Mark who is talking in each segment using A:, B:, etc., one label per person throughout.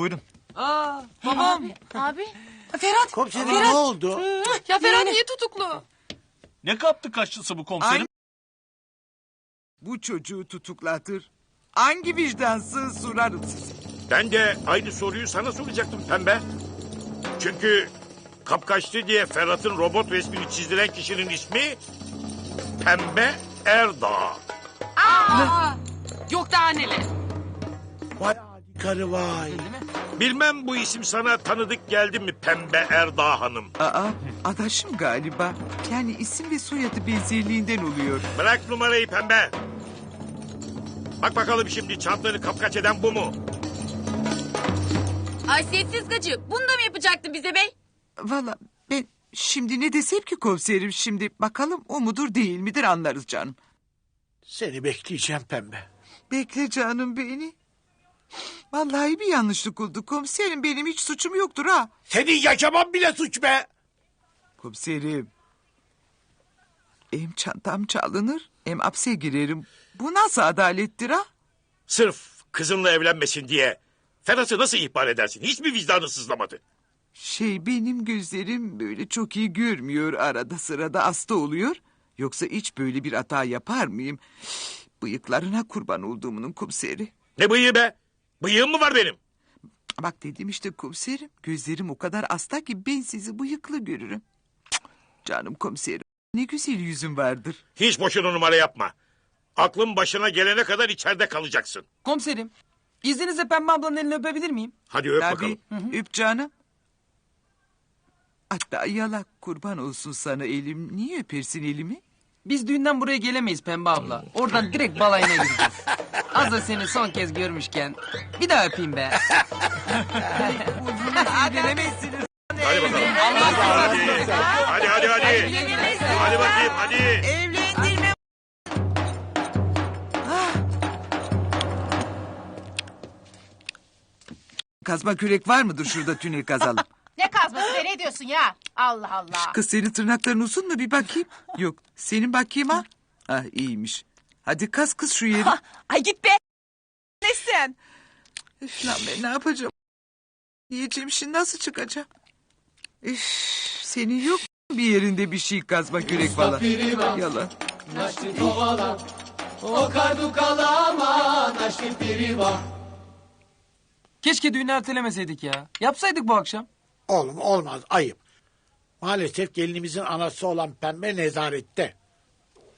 A: Buyurun.
B: Aa babam.
C: Abi.
B: Ferhat.
D: Komiserim ne oldu?
B: Ya Ferhat niye tutuklu?
A: Ne kaptı kaçtısı bu komiserim?
E: Bu çocuğu tutuklatır. Hangi vicdansız sorarım size.
F: Ben de aynı soruyu sana soracaktım pembe. Çünkü kapkaçtı diye Ferhat'ın robot resmini çizdiren kişinin ismi Pembe Erdağ.
B: Aa, yok daha neler.
D: Vay karı vay.
F: Bilmem bu isim sana tanıdık geldi mi Pembe Erdağ Hanım?
E: Aa, adaşım galiba. Yani isim ve soyadı benzerliğinden oluyor.
F: Bırak numarayı pembe. Bak bakalım şimdi çantanı kapkaç eden bu mu?
C: Haysiyetsiz gacı. Bunu da mı yapacaktın bize bey?
E: Valla ben şimdi ne desem ki komiserim şimdi bakalım o mudur değil midir anlarız canım.
D: Seni bekleyeceğim pembe.
E: Bekle canım beni. Vallahi bir yanlışlık oldu komiserim benim hiç suçum yoktur ha.
D: Senin yaşaman bile suç be.
E: Komiserim. Hem çantam çalınır hem hapse girerim. Bu nasıl adalettir ha?
F: Sırf kızınla evlenmesin diye Ferhat'ı nasıl ihbar edersin? Hiç mi vicdanı sızlamadı?
E: Şey benim gözlerim böyle çok iyi görmüyor arada sırada hasta oluyor. Yoksa hiç böyle bir hata yapar mıyım? Bıyıklarına kurban olduğumunun komiseri.
F: Ne bıyığı be? Bıyığım mı var benim?
E: Bak dedim işte komiserim gözlerim o kadar hasta ki ben sizi bıyıklı görürüm. Cık, Canım komiserim ne güzel yüzün vardır.
F: Hiç boşuna numara yapma. Aklın başına gelene kadar içeride kalacaksın.
B: Komiserim. İzninizle Pembe ablanın elini öpebilir miyim?
F: Hadi öp bakalım.
E: Tabii öp canım. Hatta yalak kurban olsun sana elim. Niye öpersin elimi?
B: Biz düğünden buraya gelemeyiz Pembe abla. Oradan direkt balayına gideceğiz. Az da seni son kez görmüşken bir daha öpeyim be.
E: Veremezsiniz.
F: Hadi bakalım. Hadi. Hadi hadi hadi. Hadi bakayım hadi.
E: Evlendirme. Kazma kürek var mıdır şurada tünel kazalım?
C: Ne kazması be ne diyorsun ya? Allah Allah.
E: Kız senin tırnakların uzun mu bir bakayım? Yok senin bakayım ha. Ah iyiymiş. Hadi kaz kız şu yeri.
C: Ay git be. Ne sen?
E: Üf, lan ben ne yapacağım? Yiyeceğim şimdi nasıl çıkacağım? Üf, senin yok mu bir yerinde bir şey kazma kürek falan. Yalan.
B: Keşke düğünü ertelemeseydik ya. Yapsaydık bu akşam.
D: Oğlum olmaz ayıp. Maalesef gelinimizin anası olan pembe nezarette.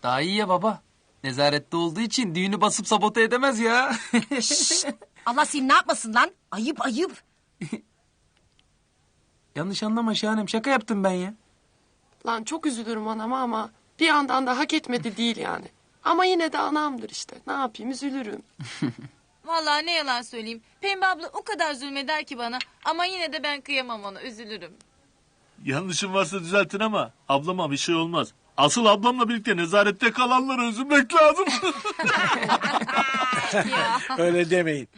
B: Daha iyi ya baba. Nezarette olduğu için düğünü basıp sabote edemez ya.
C: Allah seni ne yapmasın lan? Ayıp ayıp.
B: Yanlış anlama Şahanem şaka yaptım ben ya.
G: Lan çok üzülürüm anama ama bir yandan da hak etmedi değil yani. Ama yine de anamdır işte. Ne yapayım üzülürüm.
H: Vallahi ne yalan söyleyeyim. Pembe abla o kadar zulmeder ki bana. Ama yine de ben kıyamam ona üzülürüm.
A: Yanlışım varsa düzeltin ama ablama bir şey olmaz. Asıl ablamla birlikte nezarette kalanları üzülmek lazım.
D: Öyle demeyin.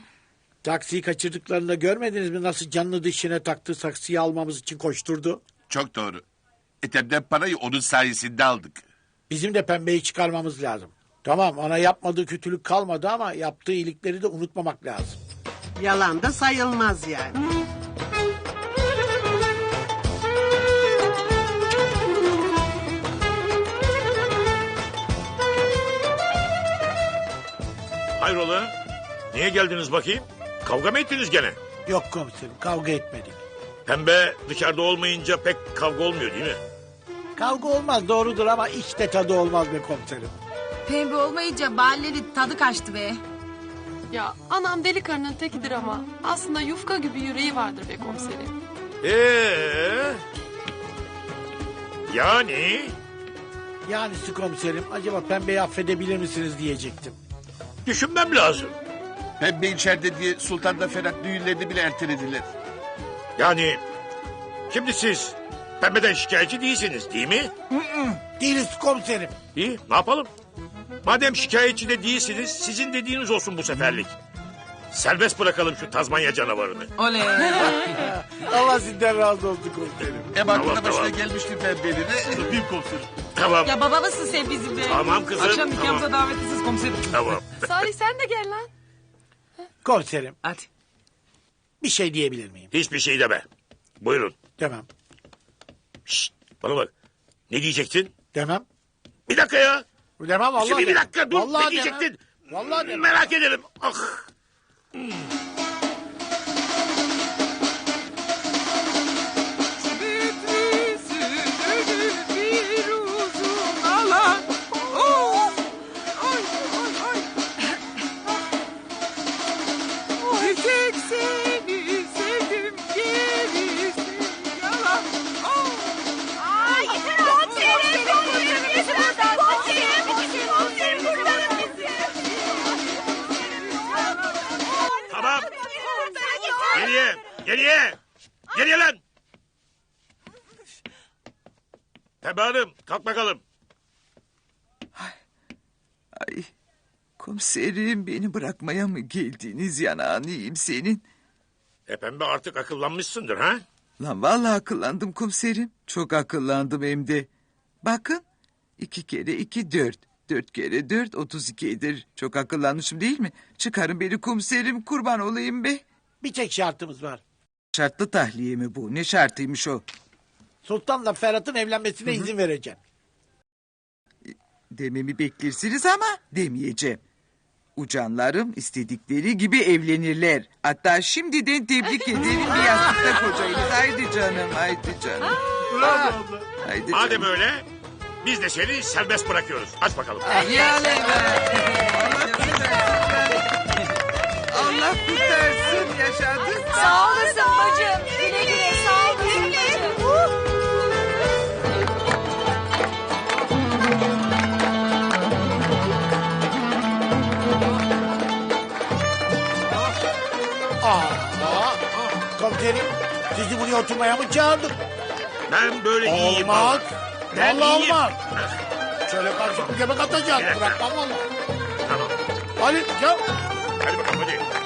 D: Taksiyi kaçırdıklarında görmediniz mi nasıl canını dişine taktı saksıyı almamız için koşturdu.
I: Çok doğru. Ethem'den parayı onun sayesinde aldık.
D: Bizim de pembeyi çıkarmamız lazım. Tamam ona yapmadığı kötülük kalmadı ama yaptığı iyilikleri de unutmamak lazım.
J: Yalan da sayılmaz yani.
F: Hayrola? Niye geldiniz bakayım? Kavga mı ettiniz gene?
D: Yok komiserim kavga etmedik.
F: Pembe dışarıda olmayınca pek kavga olmuyor değil mi?
D: Kavga olmaz doğrudur ama işte tadı olmaz be komiserim.
C: Pembe olmayınca mahallenin tadı kaçtı be.
G: Ya anam deli karının tekidir ama aslında yufka gibi yüreği vardır be komiserim.
F: Ee? Yani
D: Yani siz komiserim acaba pembeyi affedebilir misiniz diyecektim.
F: Düşünmem lazım.
I: Pembe içeride diye Sultan'da Ferhat düğünlerini bile ertelediler.
F: Yani şimdi siz pembeden şikayetçi değilsiniz değil mi?
D: Değiliz komiserim.
F: İyi ne yapalım? Madem şikayetçi de değilsiniz sizin dediğiniz olsun bu seferlik. Serbest bırakalım şu Tazmanya canavarını.
B: Oley.
D: Allah sizden razı olsun komiserim.
I: Hem aklına
F: Tamam,
I: başına
F: tamam.
I: gelmişti pembenin.
A: Öpeyim komiserim.
F: Tamam
C: Ya baba mısın sen bizim be?
F: tamam kızım
B: Akşam nikahımıza
F: tamam.
B: davetlisiz komiserim.
F: Tamam.
G: Salih sen de gel lan.
D: Komiserim
B: Hadi.
D: Bir şey diyebilir miyim?
F: Hiçbir şey deme. Buyurun.
D: Demem.
F: Şşt, bana bak. Ne diyecektin?
D: Demem.
F: Bir dakika ya.
D: Demem vallahi.
F: Şimdi bir
D: demem.
F: dakika dur.
D: Vallahi
F: ne diyecektin?
D: demem. Vallahi demem.
F: Merak ederim. Ah. Geriye. Geriye. Lan. Pembe Hanım kalk bakalım.
E: Ay, komiserim beni bırakmaya mı geldiniz yanağınıyım senin?
F: E pembe artık akıllanmışsındır ha?
E: Lan vallahi akıllandım komiserim. Çok akıllandım hem de. Bakın iki kere iki dört. Dört kere dört otuz iki eder. Çok akıllanmışım değil mi? Çıkarın beni komiserim kurban olayım be.
D: Bir tek şartımız var.
E: Şartlı tahliye mi bu? Ne şartıymış o?
D: Sultan'la Ferhat'ın evlenmesine izin vereceğim.
E: Dememi beklersiniz ama demeyeceğim. Ucanlarım istedikleri gibi evlenirler. Hatta şimdiden tebrik ederim bir yastıkta kocayınız. Haydi canım, haydi canım.
A: Bravo abla.
E: Haydi
F: Madem
E: canım.
F: öyle biz de seni serbest bırakıyoruz. Aç bakalım.
B: Be.
E: Allah kurtarsın yaşadık.
C: Sağ olasın bacım. Güle güle sağ olasın bacım.
D: Aa, komiserim sizi buraya oturmaya mı çağırdık?
F: Ben böyle iyiyim.
D: Olmaz.
F: Ben
D: Vallahi
F: iyiyim.
D: olmaz. Şöyle karışık bir.
F: Bir dakika.
D: Bırakmam valla.
F: Tamam.
D: Hadi gel.
F: Hadi bakalım hadi.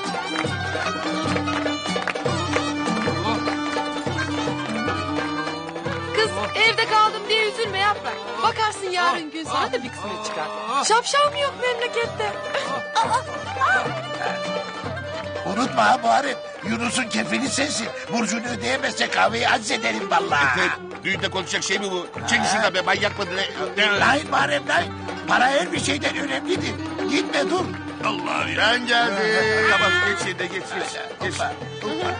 G: Evde kaldım diye üzülme yapma. Bakarsın yarın gün sana da bir kısmet çıkar. Şapşal mı yok memlekette?
I: Unutma ha Muharrem. Yunus'un kefili sensin. Burcunu ödeyemezse kahveyi aczederim vallahi.
K: Düğünde konuşacak şey mi bu? Çek şuradan be manyak mıdır? ne? Ne?
I: Lan Muharrem lan. Para her bir şeyden önemlidir. Gitme dur.
F: Allah ya.
K: Ben geldim. tamam geç yerine geç geç. geç.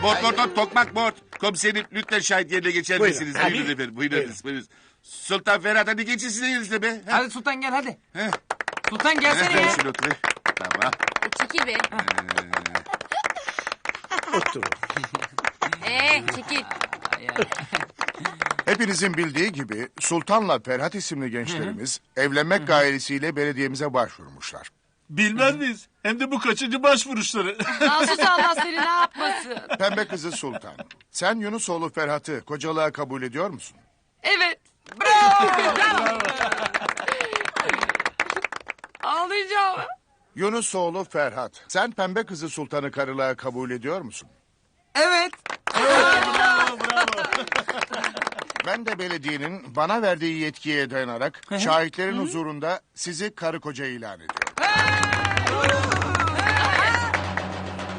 K: Bort bort bort tokmak bort. Komiserim lütfen şahit yerine geçer
D: Buyurun.
K: misiniz? Buyurun efendim buyurunuz. buyurunuz. Sultan Ferhat hadi geçin size yerinizde be. Ha?
B: Hadi Sultan gel hadi.
K: Heh.
B: Sultan gelsene
K: Ver
B: ya.
K: şunu otur. Tamam.
H: Çekil be.
D: Otur.
H: Ee, çekil.
L: Hepinizin bildiği gibi Sultan'la Ferhat isimli gençlerimiz evlenmek gayesiyle belediyemize başvurmuşlar.
A: Bilmez miyiz? Hem de bu kaçıncı başvuruşları.
G: Nasus Allah seni ne yapmasın?
L: Pembe kızı Sultan, sen Yunusoğlu Ferhat'ı kocalığa kabul ediyor musun?
G: Evet. Ağlayacağım.
L: Yunusoğlu Ferhat, sen pembe kızı Sultan'ı karılığa kabul ediyor musun?
B: Evet.
L: Ben de belediyenin bana verdiği yetkiye dayanarak şahitlerin huzurunda sizi karı koca ilan ediyorum.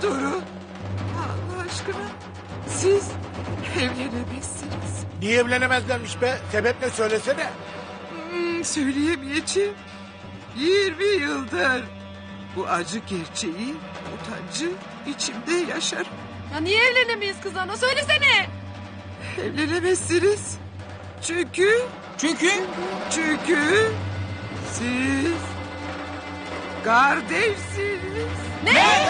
E: Durun. Allah aşkına. Siz evlenemezsiniz.
D: Niye evlenemezlermiş be? Sebep ne söylesene.
E: Hmm, söyleyemeyeceğim. 20 yıldır bu acı gerçeği, utancı içimde yaşar.
G: Ya niye evlenemeyiz kız ana? Söylesene.
E: Evlenemezsiniz. Çünkü,
B: Çünkü
E: çünkü siz kardeşsiniz.
G: Ne?